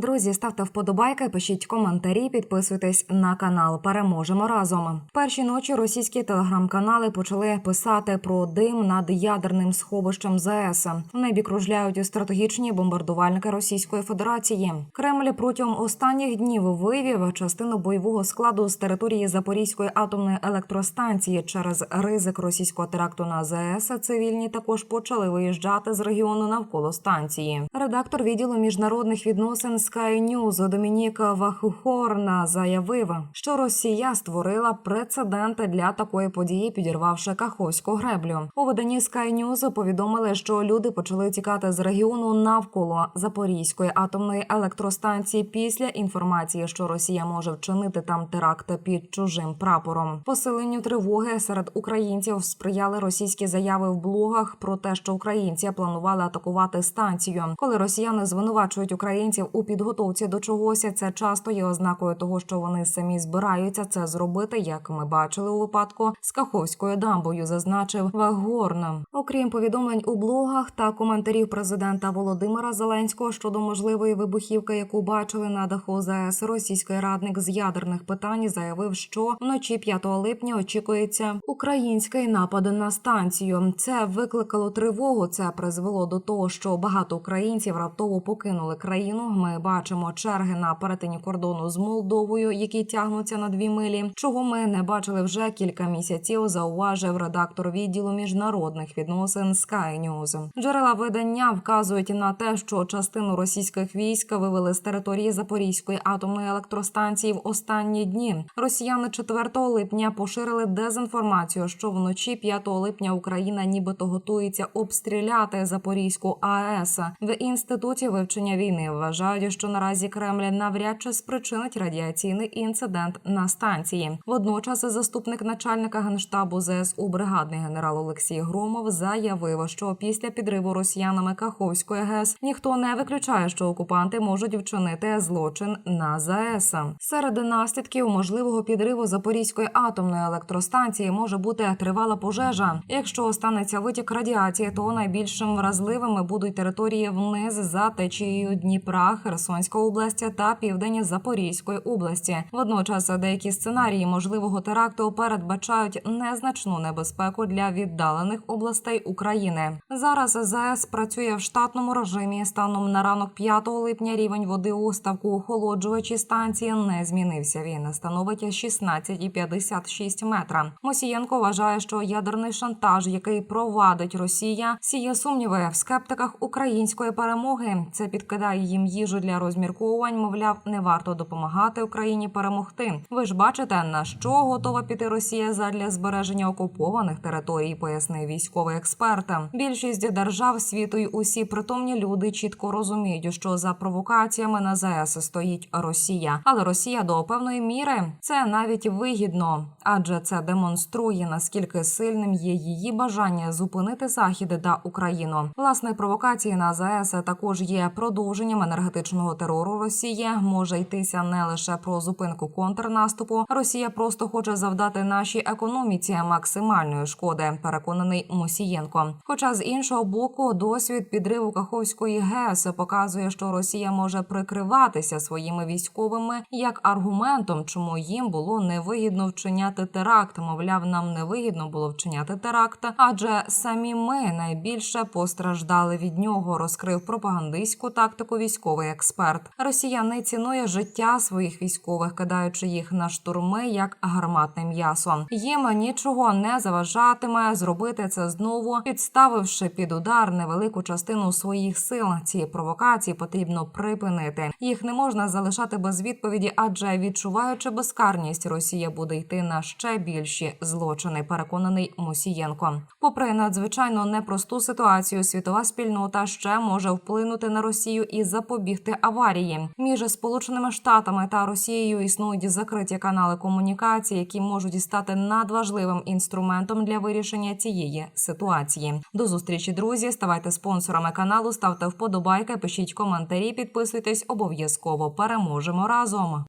Друзі, ставте вподобайки, пишіть коментарі, підписуйтесь на канал. Переможемо разом. Перші ночі російські телеграм-канали почали писати про дим над ядерним сховищем ЗАЕС. В небі кружляють стратегічні бомбардувальники Російської Федерації. Кремль протягом останніх днів вивів частину бойового складу з території Запорізької атомної електростанції через ризик російського теракту на ЗАЕС. Цивільні також почали виїжджати з регіону навколо станції. Редактор відділу міжнародних відносин Sky News Домініка Вахухорна заявив, що Росія створила прецеденти для такої події, підірвавши Каховську греблю. У виданні Sky News повідомили, що люди почали тікати з регіону навколо Запорізької атомної електростанції після інформації, що Росія може вчинити там теракт під чужим прапором. Посиленню тривоги серед українців сприяли російські заяви в блогах про те, що українці планували атакувати станцію. Коли росіяни звинувачують українців у підготовці до чогось, це часто є ознакою того, що вони самі збираються це зробити, як ми бачили у випадку з Каховською дамбою, зазначив Вагорн. Окрім повідомлень у блогах та коментарів президента Володимира Зеленського щодо можливої вибухівки, яку бачили на даху ЗАЕС, російський радник з ядерних питань заявив, що вночі 5 липня очікується український напад на станцію. Це викликало тривогу. Це призвело до того, що багато українців раптово покинули країну. Ми бачимо черги на перетині кордону з Молдовою, які тягнуться на дві милі. Чого ми не бачили вже кілька місяців. Зауважив редактор відділу міжнародних відносин Sky News. Джерела видання вказують на те, що частину російських військ вивели з території Запорізької атомної електростанції в останні дні. Росіяни 4 липня поширили дезінформацію, що вночі 5 липня Україна нібито готується обстріляти Запорізьку АЕС. В інституті вивчення війни вважають, що наразі Кремль навряд чи спричинить радіаційний інцидент на станції. Водночас, заступник начальника генштабу ЗСУ бригадний генерал Олексій Громов заявив, що після підриву росіянами Каховської ГЕС ніхто не виключає, що окупанти можуть вчинити злочин на ЗАЕС. Серед наслідків можливого підриву Запорізької атомної електростанції може бути тривала пожежа. Якщо станеться витік радіації, то найбільшим вразливими будуть території вниз за течією Дніпра, Херсонська область та південь Запорізької області. Водночас деякі сценарії можливого теракту передбачають незначну небезпеку для віддалених областей України. Зараз ЗАЕС працює в штатному режимі. Станом на ранок 5 липня рівень води у ставку охолоджувачі станції не змінився. Він становить 16,56 метра. Мосієнко вважає, що ядерний шантаж, який провадить Росія, сіє сумніви в скептиках української перемоги. Це підкидає їм їжу для розмірковувань. Мовляв, не варто допомагати Україні перемогти. Ви ж бачите, на що готова піти Росія задля збереження окупованих територій, пояснив військовий експерт. Більшість держав світу й усі притомні люди чітко розуміють, що за провокаціями на ЗАЕС стоїть Росія, але Росія до певної міри це навіть вигідно, адже це демонструє наскільки сильним є її бажання зупинити захід та Україну. Власне, провокації на ЗАЕС також є продовженням енергетичного терору Росії. Може йтися не лише про зупинку контрнаступу. Росія просто хоче завдати нашій економіці максимальної шкоди. Переконаний Мосієнко. Хоча з іншого боку, досвід підриву Каховської ГЕС показує, що Росія може прикриватися своїми військовими як аргументом, чому їм було невигідно вчиняти теракт. Мовляв, нам невигідно було вчиняти теракт, адже самі ми найбільше постраждали від нього. Розкрив пропагандистську тактику військовий експерт. Росія не цінує життя своїх військових, кидаючи їх на штурми як гарматне м'ясо. Їм нічого не заважатиме зробити це знову, підставивши під удар невелику частину своїх сил. Ці провокації потрібно припинити. Їх не можна залишати без відповіді, адже відчуваючи безкарність, Росія буде йти на ще більші злочини. Переконаний Мусієнко. Попри надзвичайно непросту ситуацію, світова спільнота ще може вплинути на Росію і запобігти аварії. Між Сполученими Штатами та Росією існують закриті канали комунікації, які можуть стати надважливим інструментом для вирішення цієї ситуації. До зустрічі, друзі. Ставайте спонсорами каналу, ставте вподобайки, пишіть коментарі, підписуйтесь обов'язково. Переможемо разом.